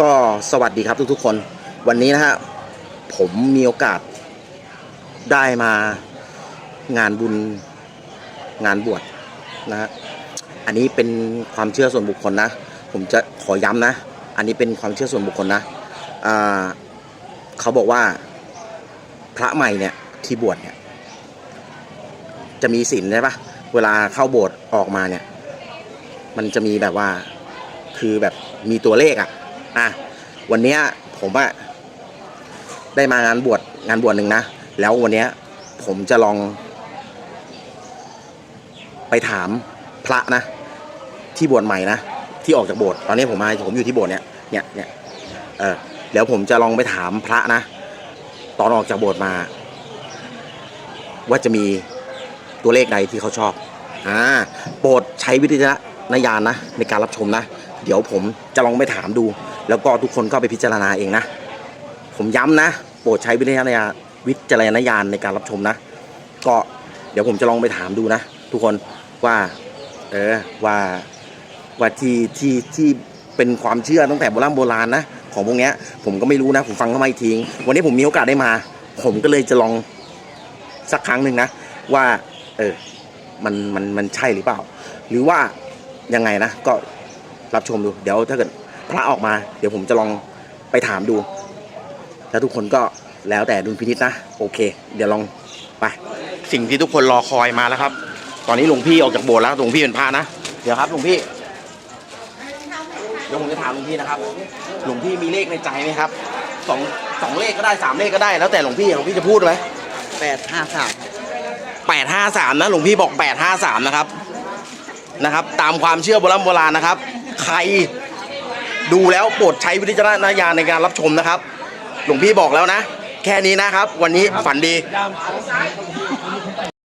ก็สวัสดีครับทุกๆคน วันนี้นะฮะผมมีโอกาสได้มางานบุญงานบวชนะฮะอันนี้เป็นความเชื่อส่วนบุคคลนะ ผมจะขอย้ำนะ อันนี้เป็นความเชื่อส่วนบุคคลนะเขาบอกว่าพระใหม่เนี่ยที่บวชเนี่ยจะมีศีลใช่ปะเวลาเข้าโบสถ์ออกมาเนี่ย มันจะมีแบบว่าคือแบบมีตัวเลขอะ อะวันเนี้ยผมอะได้มางานบวชงานบวชหนึ่งนะ แล้ววันเนี้ยผมจะลอง ไปถามพระนะ ที่บวชใหม่นะที่ออกจากโบสถ์ตอนนี้ผมมาผมอยู่ที่โบสถ์เนี่ยเนี่ยเนี่ยเออแล้วผมจะลองไปถามพระนะ ตอนออกจากโบสถ์มา ว่าจะมีตัวเลขใดที่เขาชอบอ่าโปรดใช้วิจารณญาณนะ ในการรับชมนะ เดี๋ยวผมจะลองไปถามดู แล้วก็ทุกคนก็ไปพิจารณาเองนะ ผมย้ำนะ โปรดใช้วิจารณญาณวิจารณญาณในการรับชมนะ ก็เดี๋ยวผมจะลองไปถามดูนะ ทุกคนว่าเออว่าว่าที่ที่ที่เป็นความเชื่อตั้งแต่โบราณโบราณนะของพวกเนี้ยผมก็ไม่รู้นะ ผมฟังเข้ามาอีกทีวันนี้ผมมีโอกาสได้มา ผมก็เลยจะลองสักครั้งหนึ่งนะ ว่า เออมันมันมันใช่หรือเปล่า หรือว่ายังไงนะ ก็รับชมดู เดี๋ยวถ้าเกิด พระออกมา เดี๋ยวผมจะลองไปถามดู แล้วทุกคนก็แล้วแต่ดุลพินิจนะ โอเค เดี๋ยวลองไป สิ่งที่ทุกคนรอคอยมาแล้วครับ ตอนนี้หลวงพี่ออกจากโบสถ์แล้วหลวงพี่เป็นพระนะ เดี๋ยวครับหลวงพี่ เดี๋ยวผมจะถามหลวงพี่นะครับ หลวงพี่มีเลขในใจไหมครับสองสองเลขก็ได้สามเลขก็ได้ แล้วแต่หลวงพี่หลวงพี่จะพูดไหมแปดห้าสามแปดห้าสามนะหลวงพี่บอกแปดห้าสามนะครับนะครับ ตามความเชื่อโบราณโบราณนะครับ ใคร ดูแล้วโปรดใช้วิจารณญาณในการรับชมนะครับ หลวงพี่บอกแล้วนะ แค่นี้นะครับ วันนี้ฝันดี